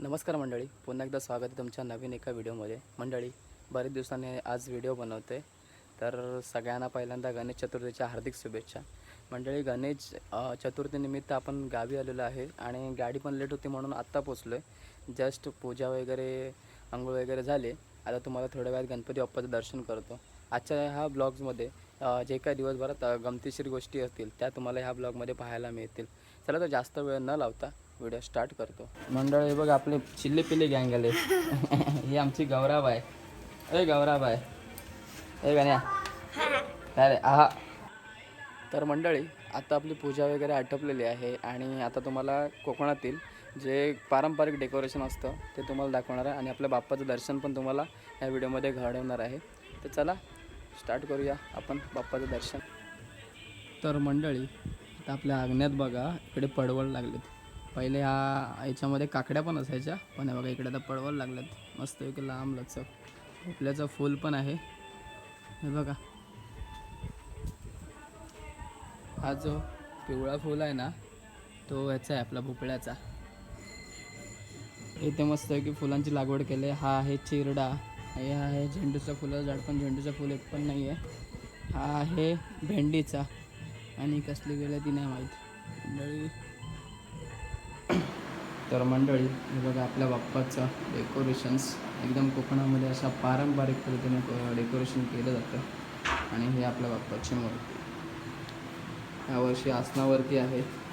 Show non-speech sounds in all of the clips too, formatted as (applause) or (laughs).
नमस्कार मंडळी पुन्हा एकदा स्वागत आहे तुमच्या नवीन एका व्हिडिओमध्ये. मंडळी बरेच दिवसांनी आज व्हिडिओ बनवते तर सगळ्यांना पहिल्यांदा गणेश चतुर्थीच्या हार्दिक शुभेच्छा. मंडळी गणेश चतुर्थीनिमित्त आपण गावी आलेलो आहे आणि गाडी पण लेट होती म्हणून आत्ता पोचलो आहे जस्ट पूजा वगैरे आंघोळ वगैरे झाले. आता तुम्हाला थोड्या वेळात गणपती बाप्पाचं दर्शन करतो. आजच्या ह्या ब्लॉग्समध्ये जे काही दिवसभरात गमतीशीर गोष्टी असतील त्या तुम्हाला ह्या ब्लॉगमध्ये पाहायला मिळतील. चला तर जास्त वेळ न लावता व्हिडिओ स्टार्ट करतो. मंडळ हे बघ आपले चिल्ले पिल्ले गँग आले. (laughs) ही आमची गौराब आहे अरे गौराब आहे ए गाण्या. काय रे आहा. तर मंडळी आता आपली पूजा वगैरे आटपलेली आहे आणि आता तुम्हाला कोकणातील जे पारंपरिक डेकोरेशन असतं ते तुम्हाला दाखवणार आहे आणि आपल्या बाप्पाचं दर्शन पण तुम्हाला या व्हिडिओमध्ये घडवणार आहे. तर चला स्टार्ट करूया आपण बाप्पाचं दर्शन. तर मंडळी आता आपल्या आग्न्यात बघा इकडे पडवळ लागलेत. पहिले ह्या याच्यामध्ये काकड्या पण असायच्या पण बघा इकडे आता पडवायला लागल्यात. मस्त एक लांब लचक. भोपल्याचं फूल पण आहे. हे बघा. हा जो पिवळा फूल आहे ना तो ह्याचा आहे आपला भोपळ्याचा. इथे मस्त आहे की फुलांची लागवड केली. हा आहे चिरडा. हे आहे झेंडूचं फुलं. झाड पण झेंडूचं फुल एक पण नाही आहे हा आहे भेंडीचा. आणि कसली गेलं ती नाही माहीत. मंडळी तर मंडळी हे बघा आपल्या बाप्पाचं डेकोरेशन्स एकदम कोकणामध्ये अशा पारंपरिक पद्धतीने डेकोरेशन केलं जातं. आणि हे आपल्या बाप्पाची मूर्ती. यावर्षी आसनावरती आहे.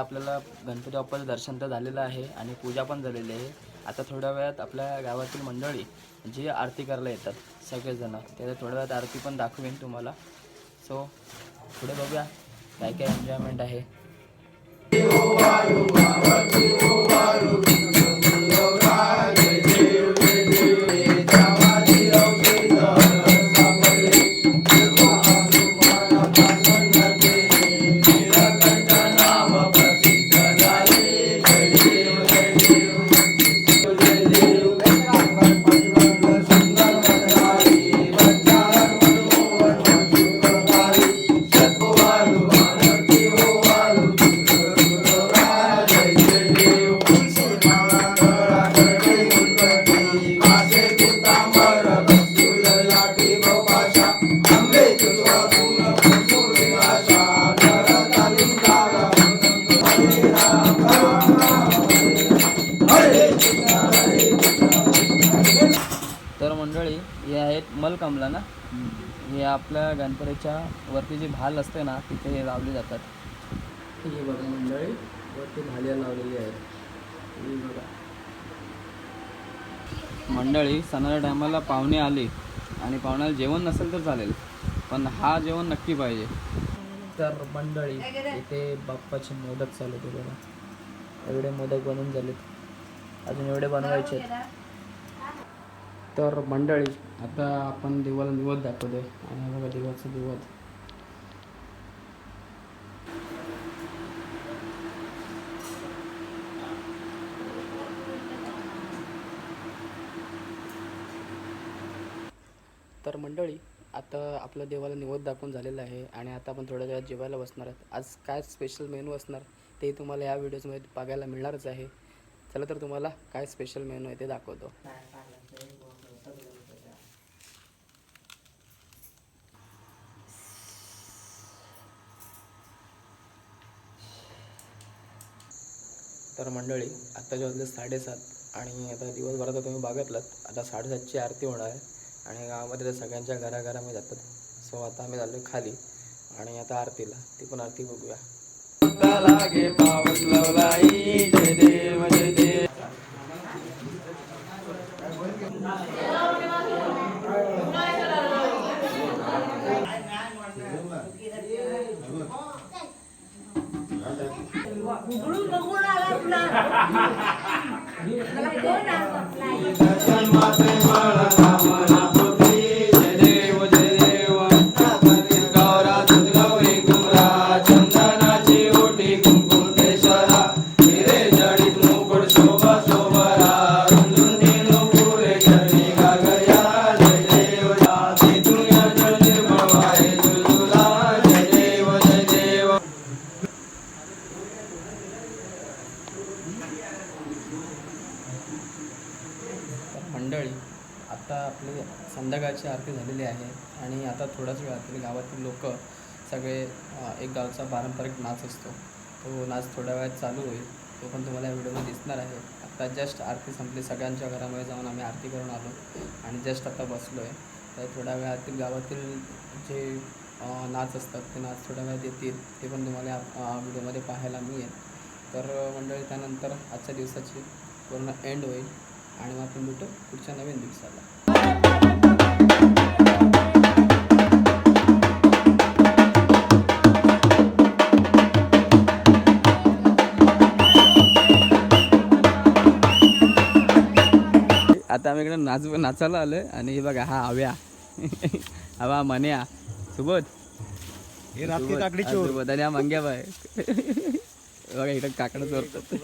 आपल्याला गणपती बाप्पाचं दर्शन तर झालेलं आहे आणि पूजा पण झालेली आहे. आता थोड्या वेळात आपल्या गावातील मंडळी जी आरती करायला येतात सगळेजण त्याला थोड्या वेळात आरती पण दाखवेन तुम्हाला. सो पुढे बघूया काय काय एन्जॉयमेंट आहे. ना? हे आपल्या गणपतीच्या वरती जी भाल असते ना तिथे हे लावली जातात. ही बघा मंडळी वरती भाल्या लावलेली आहेत. ही बघा. मंडळी सणाच्या टायमाला पाहुणे आले आणि पाहुण्याला जेवण नसेल तर चालेल पण हा जेवण नक्की पाहिजे. तर मंडळी इथे बाप्पाचे मोदक चालू होते बघा. एवढे मोदक बनवून झालेत. अजून एवढे बनवायचे आहेत. तर मंडळी आता आपण देवाला निवद दाखवतो आणि बघा देवाचं निवद तर मंडळी आता आपल्या देवाला निवद दाखवून झालेलं आहे आणि आता आपण थोड्या वेळात जेवायला बसणार आहोत. आज काय स्पेशल मेनू असणार ते तुम्हाला या व्हिडिओजमध्ये बघायला मिळणारच आहे. चला तर तुम्हाला काय स्पेशल मेनू आहे ते दाखवतो. तर मंडळी आत्ताच्या वाजले साडेसात आणि आता दिवसभरात तुम्ही बघितलं आता साडेसातची आरती होणार आहे आणि गावामध्ये तर सगळ्यांच्या घराघरामध्ये जातात. सो आता आम्ही झालो खाली आणि आता आरतीला. ती पण आरती बघूया. लागे पावन लवलाई जय देव जय देव आज थोड्या वेळात चालू होईल. तो पण तुम्हाला या व्हिडिओमध्ये दिसणार आहे. आता जस्ट आरती संपली. सगळ्यांच्या घरामध्ये जाऊन आम्ही आरती करून आलो. आणि जस्ट आता बसलो आहे तर थोड्या वेळातील गावातील जे नाच असतात ते नाच थोड्या वेळात येतील. ते पण तुम्हाला व्हिडिओमध्ये पाहायला मिळेल. तर मंडळी त्यानंतर आजच्या दिवसाची पूर्ण एंड होईल. आणि मग आपण भेटू पुढच्या नवीन दिवसाला. आता आम्ही इकडे नाच नाचायला आलोय आणि हे बघा हा आव्या. हवा मन्या. सुबोध. हे रात के सुबोध, काकडी हा, चोर. सुबोध आणि हा मंग्या बाय. बघा इकडे काकडं चोरतात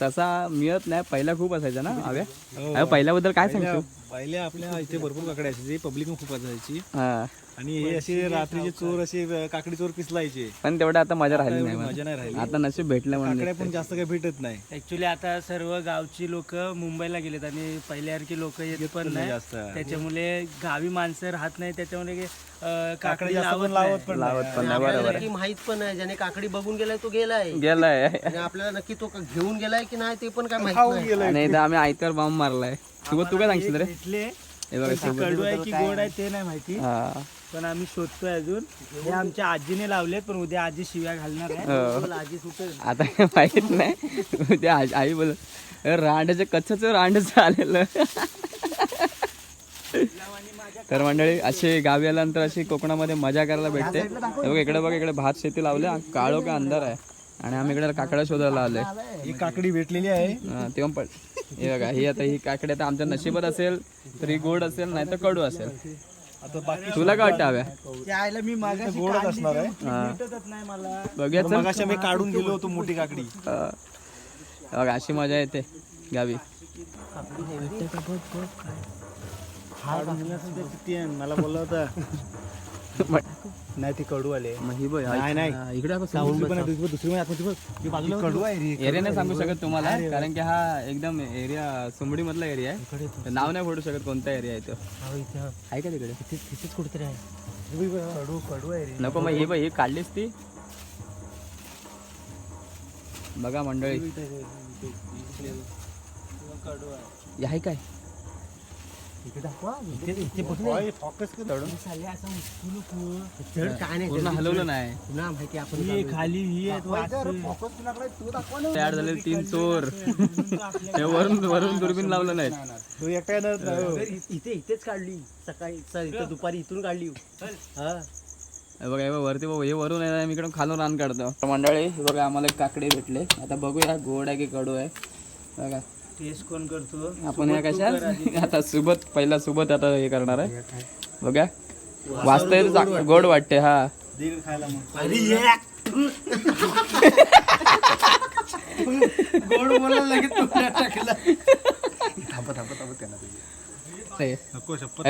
ससा मिळत नाही. पहिला खूप असायचा ना आव्या हो. पहिल्याबद्दल काय पहिल्या सांगतो पहिल्या आपल्या इथे भरपूर काकडे असायचे पब्लिक खूप असायची. हा. आणि हे असे रात्रीचे चोर असे काकडी चोर पिसलायचे. पण तेवढं आता मजा राहिली नाही मजा नाही राहिली. आता नशीब भेटलं काकड्या म्हणून पण जास्त काही भेटत नाही. ऍक्च्युली आता सर्व गावची लोक मुंबईला गेलेत आणि पहिल्यासारखी लोक येत पण नाही. जास्त. त्याच्यामुळे गावी माणसं राहत नाही. त्याच्यामुळे काकडी लावत पण लावत नाही. पण लावत नाही. पण नाही बरोबर. आहे. माहीत पण नाही ज्याने काकडी बघून गेलाय तो गेलाय. गेलाय. आणि आपल्याला नक्की तो का- घेऊन गेलाय की नाही ते पण काय माहीत खाऊन नाही. आणि इथं आम्ही आयत्यावर बॉम्ब मारलाय. तू काय सांगशील रे? हे बघा सुबोध कडू आहे की गोड आहे ते नाही माहिती. हा. पण आम्ही शोधतोय अजून. हे आमच्या आजीने लावलेत पण उद्या आजी शिव्या घालणार आहे. हो. मला आजी सुटेल. आता काय माहीत नाही. ते आई आई बोल रांडाचं कच्चच रांडच आलेलं. तर मंडळी असे गावी आल्यानंतर अशी कोकणामध्ये मजा करायला भेटते. हे बघ इकडे बघ इकडे भात शेती लावले. काळो का अंधार आहे. आणि आम्ही इकडे काकडा शोधायला आलोय. ही काकडी भेटलेली आहे. हा, तेव्हा पण हे बघा ही आता ही काकडी आता आमच्या नशिबात असेल तर ही गोड असेल नाही तर कडू असेल. आता बाकी तुला काय वाटतं हव्या मी मागाशी गोडच असणार आहे. आम्ही काढून गेलो होतो मोठी काकडी. बघा अशी मजा येते गावी. किती? मला बोलला होता नाही ती कडू आले मग ही बघ नाही, नाही. हा, इकडे दुसरी पण आहे, दुसरी पण- दुसरी पण आतमध्ये बघ. ही बाजूला कडू आहे रे. एरिया नाही सांगू शकत तुम्हाला कारण की हा एकदम एरिया सुंबडी मधला एरिया आहे तर नाव नाही फोडू शकत कोणता एरिया आहे तो आहे का तिकडे तिथेच कुठेतरी आहे हे बघ, बघ, कडू कडू आहे रे. नको मग हे बघ ही काढलीस ती बघा मंडळी हे आहे काय चढ काय नाही पूर्ण हलवलं नाही. पुन्हा माहिती आपण ही खाली ही तुझ्याकडे तू दाखव ना. तयार झाले तीन चोर. हे वरून वरून दुर्बीन लावलं नाही. तू एकटा येणार नाही, हो. इथे इथेच काढली. सकाळी स- इथं दुपारी इथून काढली. हा. हे बघा हे बघ वरती बघ. हे वरून आहे मी इकडून खालून रान काढतो. तर मंडळी हे बघा आम्हाला एक काकडे भेटले. आता बघूया गोड आहे की कडू आहे. बघा. टेस्ट कोण करतो? आपण या कशा आता सोबत पहिला सोबत आता हे करणार आहे. बघा वाचता येत चा- गोड वाटते हा. (laughs) गोड लगेच टाकलं.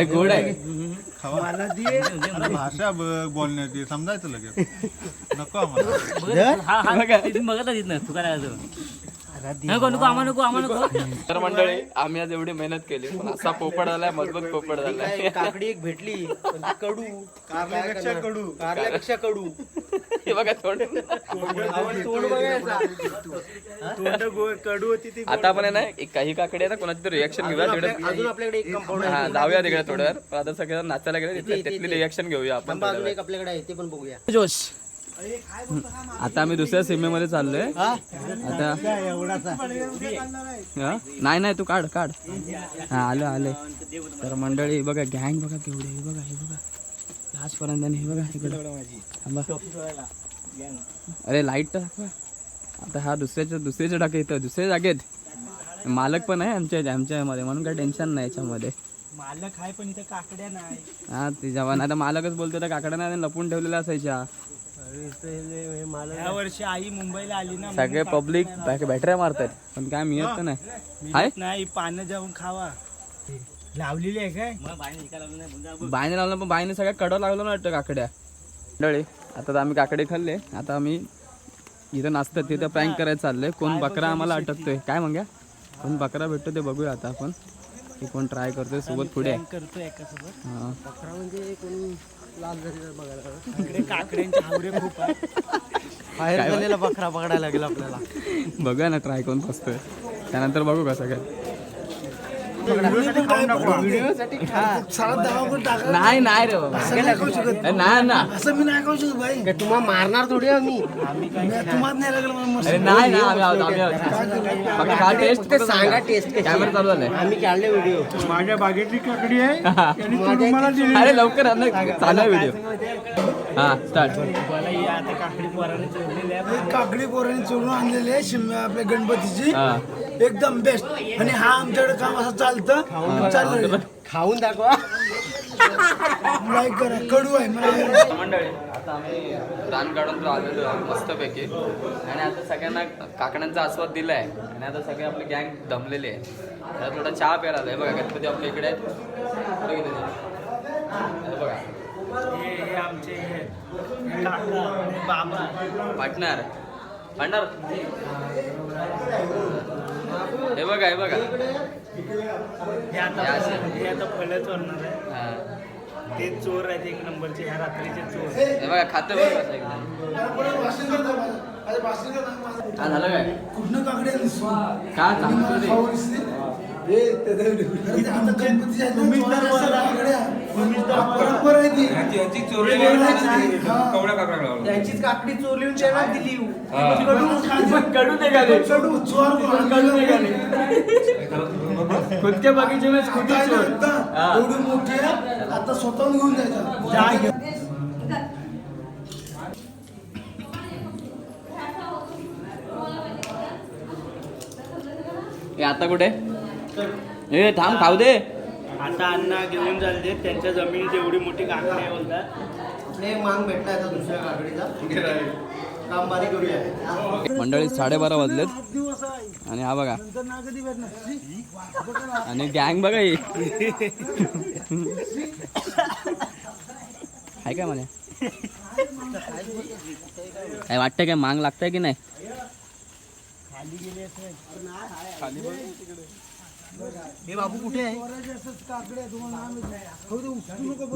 गोड आहे. भाषा बोलण्याची समजायचं लगेच. नको आम्हाला. तर मंडळी आम्ही आज एवढी मेहनत केली पण असा पोपड झालाय मजबूत पोपड झालाय. काकडी एक भेटली पण ती कडू कारल्यापेक्षा कडू. कारल्यापेक्षा कडू. हे बघा तोंड. बघायचा. तोंड कडू होती ती आता आपण आहे ना एक काही काकडे आहे ना कोणाची तरी रिॲक्शन घेऊया अजून तिकडे. आपल्याकडे एक कंपाऊंड हा जाऊया तिकडे थोड्या वेळ पण आता सगळ्या नाचायला गेले तिथले. रिॲक्शन घेऊया आपण अजून. एक आपल्याकडे आहे ते पण बघूया. जोश. आता आम्ही दुसऱ्या सीमेमध्ये चाललोय. आता? नाही नाही तू काढ काढ. हा आलं आले. तर मंडळी बघा गँग बघा केवढे हे बघा हे बघा. लास्टपर्यंत हे बघा इकडे थांबा. अरे लाइट तर आता हा दुसऱ्याच्या दुसऱ्याच्या टाके इथं दुसऱ्या जागेत. मालक पण आहे आमच्या आमच्यामध्ये म्हणून काही टेन्शन नाही याच्यामध्ये. मालक आहे पण इथं काकड्या नाही. हा ते जवान. आता मालकच बोलतो त्या काकडा नाही लपून ठेवलेल्या असायच्या. या वर्षी आई मुंबईला आली ना सगळे पब्लिक बॅटऱ्या मारतात पण काय मिळत तर नाही. आहे नाही पानं जाऊन खावा. लावलेली आहे काय? बायने लावलं पण बायने सगळ्या कडं लागलं ना वाटतं काकड्या. मंडळी आता तर आम्ही काकडे खाल्ले. आता आम्ही इथं नाचतात तिथं प्रँक करायला चाललंय. कोण बकरा आम्हाला अटकतोय? काय मग कोण बकरा भेटतो ते बघूया आता आपण. की कोण ट्राय करतोय सोबत पुढे. Prank करतो एकासोबत. हा. इकडे काकड्यांचे हावरे खूप आहे बाहेर झालेला बकरा पकडायला लागेल आपल्याला. बघूया ना ट्राय कोण फसतोय त्यानंतर बघू कसं काय. नाही नाही रे बाबा. नाही ना. काय तुम्हाला मारणार थोडी आम्ही? अरे नाही ना आम्ही आहोत, आम्ही आहोत. फक्त हा टेस्ट ते सांगा टेस्ट कॅमेरा चालू झालाय. आम्ही काढले व्हिडिओ माझ्या बागेतली काकडी आहे तुम्हाला अरे लवकर चालू आहे व्हिडिओ हा स्टार्ट काकडी पोराने चोरून आणलेली आहे शिम आपल्या गणपतीची. एकदम बेस्ट आणि हा आमच्याकडे काम असं चालतं. चाललं. खाऊन दाखवा. लाईक करा. कडू आहे मला मंडळी आता आम्ही रान काढून तो आलेलो आहे मस्तपैकी. आणि आता सगळ्यांना काकड्यांचा आस्वाद दिलाय. आणि आता सगळे आपले गँग दमलेले आहे आता थोडा चहा प्यायला आलाय. बघा गणपती आपल्या इकडे आहेत? हे बघा. हे हे आमचे हे काका आणि बाबा. पार्टनर पार्टनर हे बघा हे बघा हे आता हे असे. हे आता फळं चोरणार आहे हा. ते चोर आहेत एक नंबरचे ह्या रात्रीचे चोर हे बघा खातं बघ कसं एकदम हा झालं काय कुठनं काकडी आणलीस? का चांगलं ते? खाऊ दिसली? हे, ते ते. ना, काकड्या. परंपरा. हा. त्यांचीच काकडी चोरली त्यांना दिली. कडू निघाले कडू, चोर कोण? खुदके बगीचे में आता आहे ना, आता एवढी मोठी आहे आता स्वतःहून घेऊन जायचं. जा घे. हे आता कुठे? ए थांब खाऊ दे. आता अण्णा घेऊन चालले त्यांच्या जमिनीत एवढी मोठी काकडी आहे बोलतात. नाही मांग भेटला आता दुसऱ्या काकडीचा काम मंडळी साडेबारा वाजलेत. आणि हा बघा. आणि गँग बघा ही. आहे काय म्हणे? काय वाटतंय काय? मांग लागतंय की नाही? हे बाबू कुठे आहे?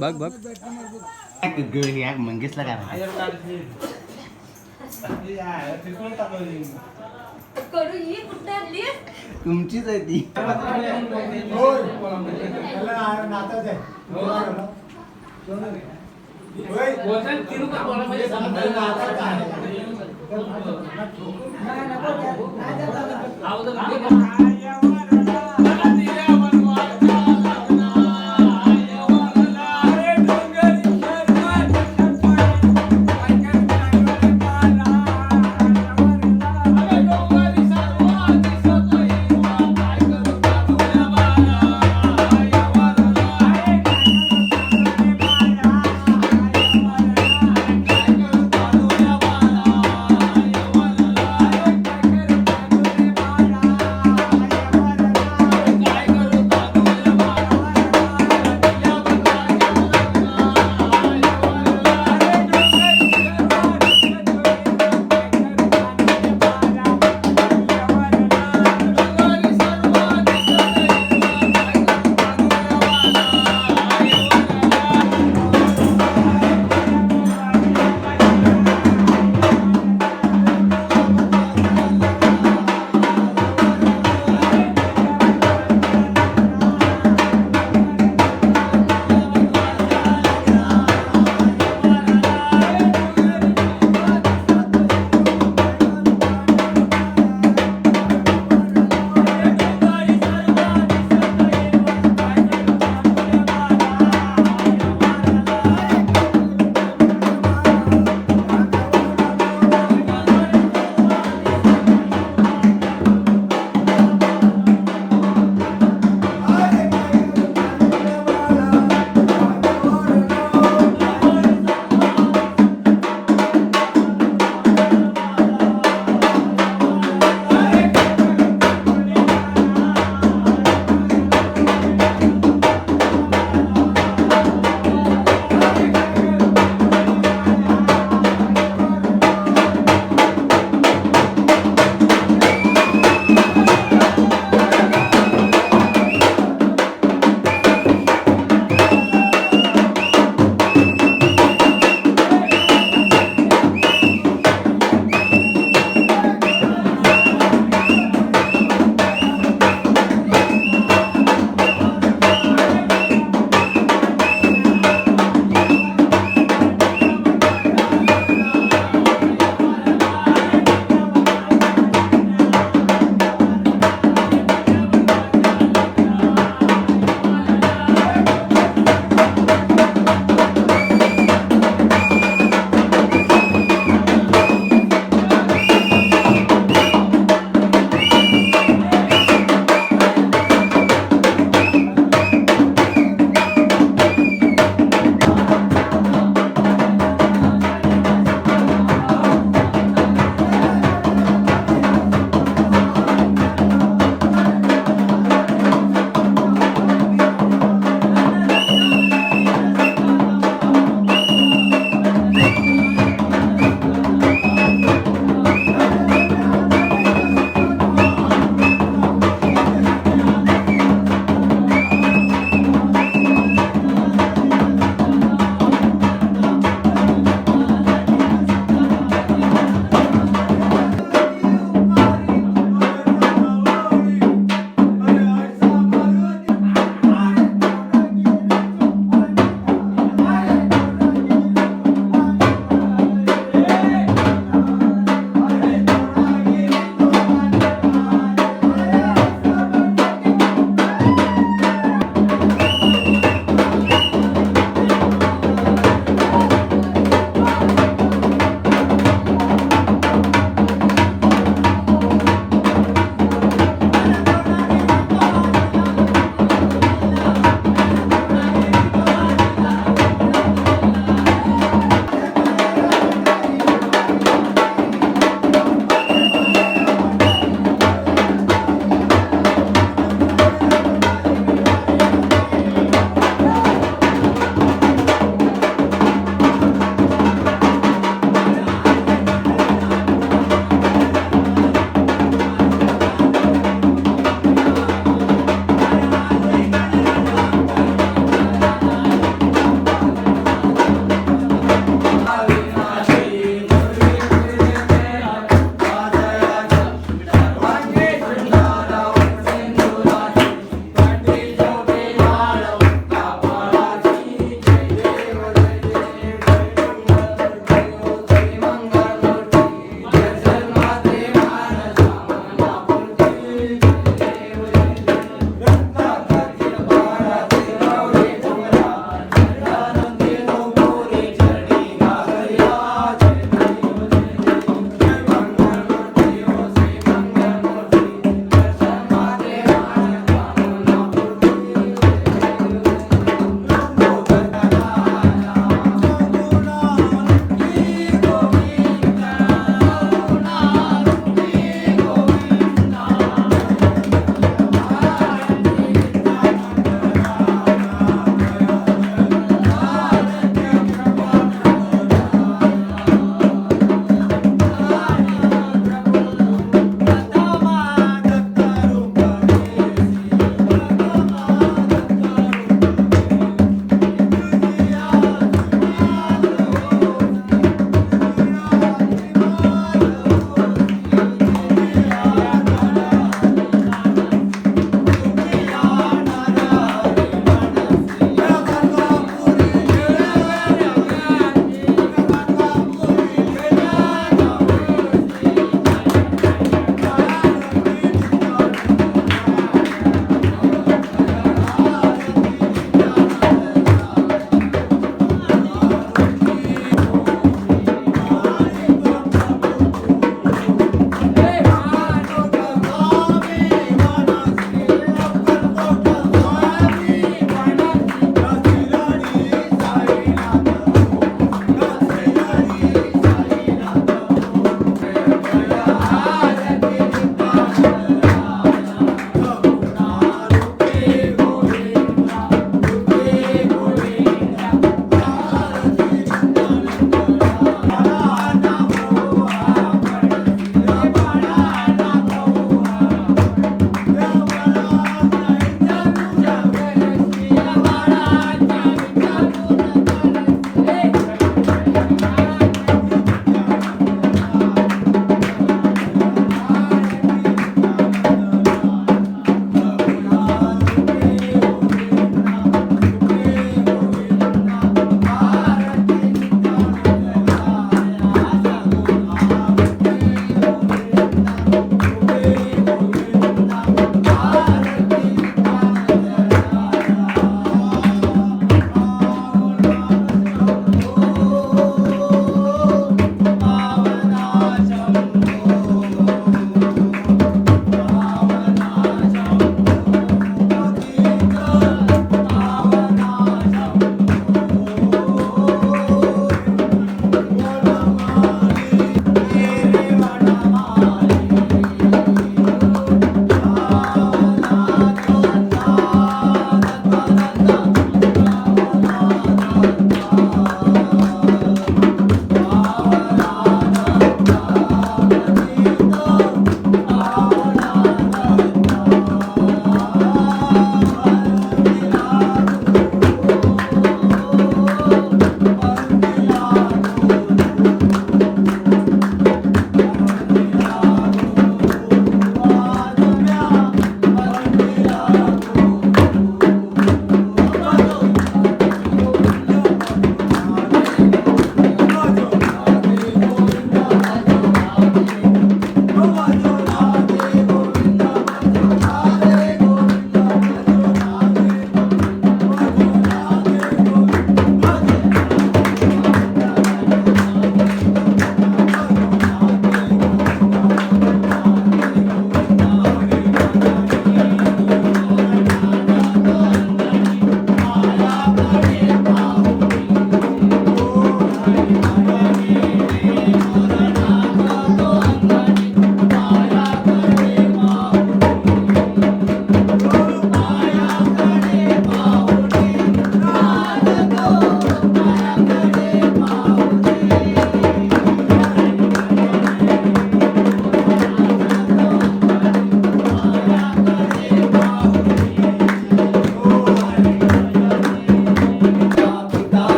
बघ बघ. मंगेशला काय तुमचीच आहे ती.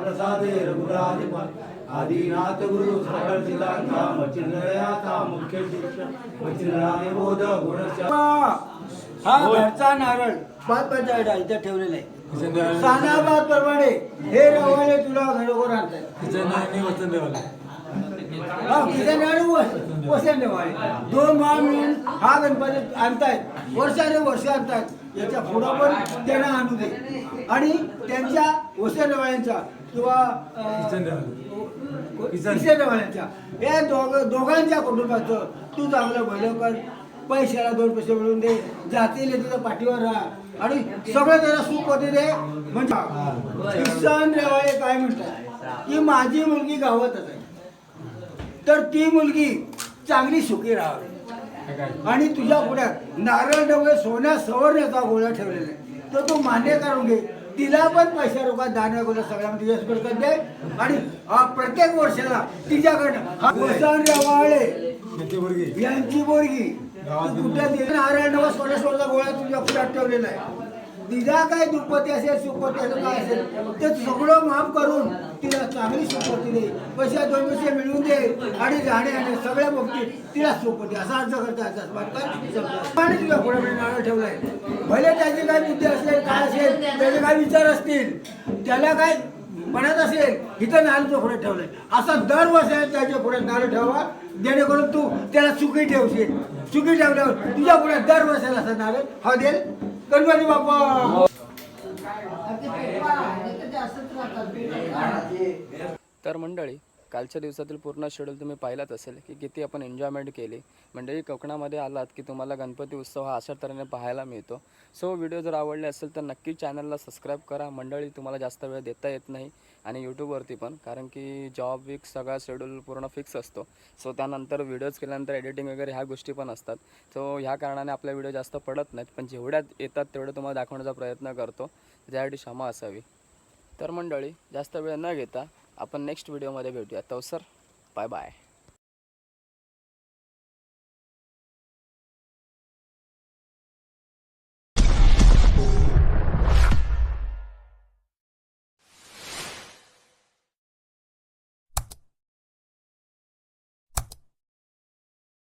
प्रसादे रघुराज आदिनाथ गुरु सकळ सिद्धांता मचिंद्रयाचा मुख्य शिक्षक मचिंद्राने बोध गुणशा हा घरचा नारळ. पाच पंचायत इथे ठेवलेला आहे. सानाबाद प्रमाणे हे रवाले तुला घरोघर आणतात किसन वसंत. दोन भाव मिळून हा गणपती आणतायत. वर्षाने वर्ष आणतायत. याच्या पुढं पण त्यांना आणू दे. आणि त्यांच्या वसंत रवाळ्यांचा किंवा रवाळ्यांच्या या दोघ दोघांच्या कुटुंबाचं तू चांगलं भलं कर. पैशाला दोन पैसे मिळवून दे. जातील तुझ्या पाठीवर राहा. आणि सगळं त्याला सुख होते दे म्हणजे किसन रेवाळे काय म्हणतात? की माझी मुलगी गावातच आहे. तर ती मुलगी चांगली सुखी राहावी. आणि तुझ्या पुढ्यात नारळ डबे सोन्या सवरण्याचा गोळा ठेवलेला आहे. तर तू मान्य करून घे. तिला पण पैशा रोखात दान गोळा सगळ्यामध्ये यश दे आणि हा प्रत्येक वर्षाला तिच्याकडनं रेवाळे यांची बोरगी कुठल्या नारायण नवस सोळा गोळा तुझ्या पुढ्यात ठेवलेला आहे. तिला काय दुप्पती असेल सुपती असेल काय असेल ते सगळं माफ करून तिला चांगली सुपती दे. पैसे दोन पैसे मिळवून दे. आणि जाणे आणि सगळ्या बाबतीत तिला सुपती असा अर्ज करता येतात आणि तुझ्या पुढे नारळ ठेवलाय. भले त्याची काय बुद्धी असेल काय असेल त्याचे काय विचार असतील त्याला काय म्हणत असेल इथं नारळ पुढे ठेवलंय. असा दर वर्ष त्याच्या पुढे नारळ ठेवा. जेणेकरून तू त्याला चुकी ठेवशील. चुकी ठेवल्यावर तुझ्या पुढे दर वर्षाला असा नारळ हा देईल गणपती बाप्पा! तर मंडळी कालच्या दिवसातील पूर्ण शेड्यूल तुम्ही पाहिलाच असेल की किती आपण एन्जॉयमेंट केली. मंडळी कोकणामध्ये आलात की तुम्हाला गणपती उत्सव हा अशा तऱ्हेने पाहायला मिळतो. सो व्हिडिओ जर आवडले असेल तर नक्की चॅनलला सबस्क्राईब करा. मंडळी तुम्हाला जास्त वेळ देता येत नाही. आणि यूट्यूबवरती पण कारण की जॉब वीक सगळा शेड्यूल पूर्ण फिक्स असतो. सो त्यानंतर व्हिडिओज केल्यानंतर एडिटिंग वगैरे ह्या गोष्टी पण असतात. सो ह्या कारणाने आपले व्हिडिओ जास्त पडत नाहीत पण जेवढ्या येतात तेवढं तुम्हाला दाखवण्याचा प्रयत्न करतो. त्यासाठी क्षमा असावी. तर मंडळी जास्त वेळ न घेता आपण नेक्स्ट व्हिडिओमध्ये भेटूया तो सर बाय बाय